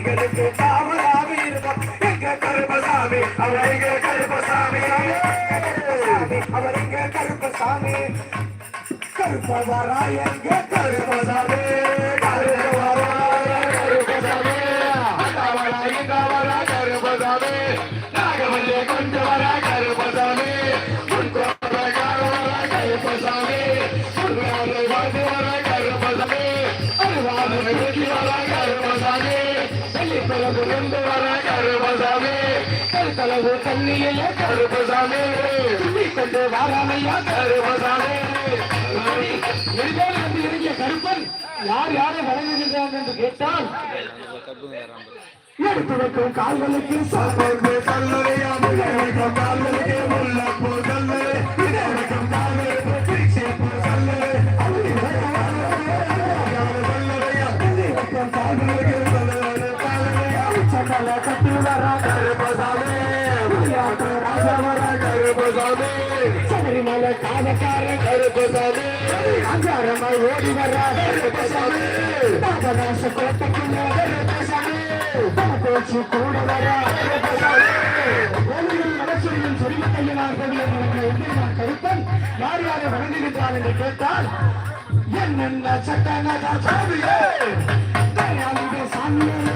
எங்களுக்கு காவலாக இருப்போம் எங்க கருப்பசாமி அவர் எங்க கருப்பசாமி அவர். எங்க கருப்பசாமி கருப்பவரா எங்க கருப்பசாமி கொஞ்சம் வர கருப்பசாமி கருப்பசாமி வந்து வர கருப்பசாமி வர வெள்ளிப்பிறகு ரெண்டு வர கருப்பசாமி கருத்தளவு தண்ணியில கருப்பசாமி துள்ளி கொண்டு வாராமையா கருப்பசாமி. எரிதோடு வந்து இறங்கிய கருப்பன் யார் யாரை வழங்குகின்றான் என்று கேட்டால் எடுத்து வைக்கும் கால்களுக்கு சாப்பாடு கல்லறையா வைக்கும் கால்களுக்கு முல்லப்பூ சபரிமலை காதக்கார கருப்பசாமி அஞ்சாரமாய் ஓடி வர கருப்பசாமி நாகராச கோட்டைக்குள்ள கருப்பசாமி பேச்சு கூட வர மனசூரியின் சொரிமத்தையனார் கருப்பன் யார் யாரை வணங்குகின்றார் என்று கேட்டால் என்னென்ன சட்டனதா சாமியே சாமியே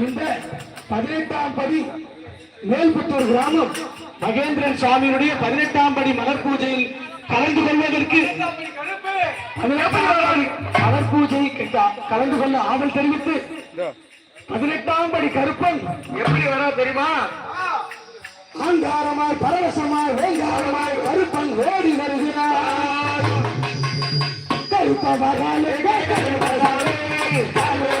இந்த பதினெட்டாம் படி மேல்புத்தூர் கிராமம் மகேந்திரன் சுவாமியினுடைய பதினெட்டாம் படி மலர் பூஜையில் கலந்து கொள்வதற்கு மலர் பூஜை கலந்து கொள்ள ஆவல் தெரிவித்து பதினெட்டாம் படி கருப்பன். எப்படி வரா தெரியுமா? அங்காரமாய் பரவசமாய் வேங்காரமாய் கருப்பன் ஓடி வருகிறார். கருப்பவராலே சுவாமியே கருப்பண்ண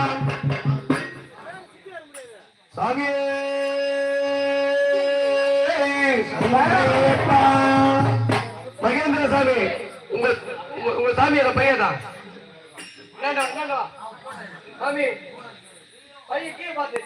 மகேந்திர சாமி உங்க உங்க- உங்க சாமியோட பையன் தான் சாமி பையன் கீழே பார்த்து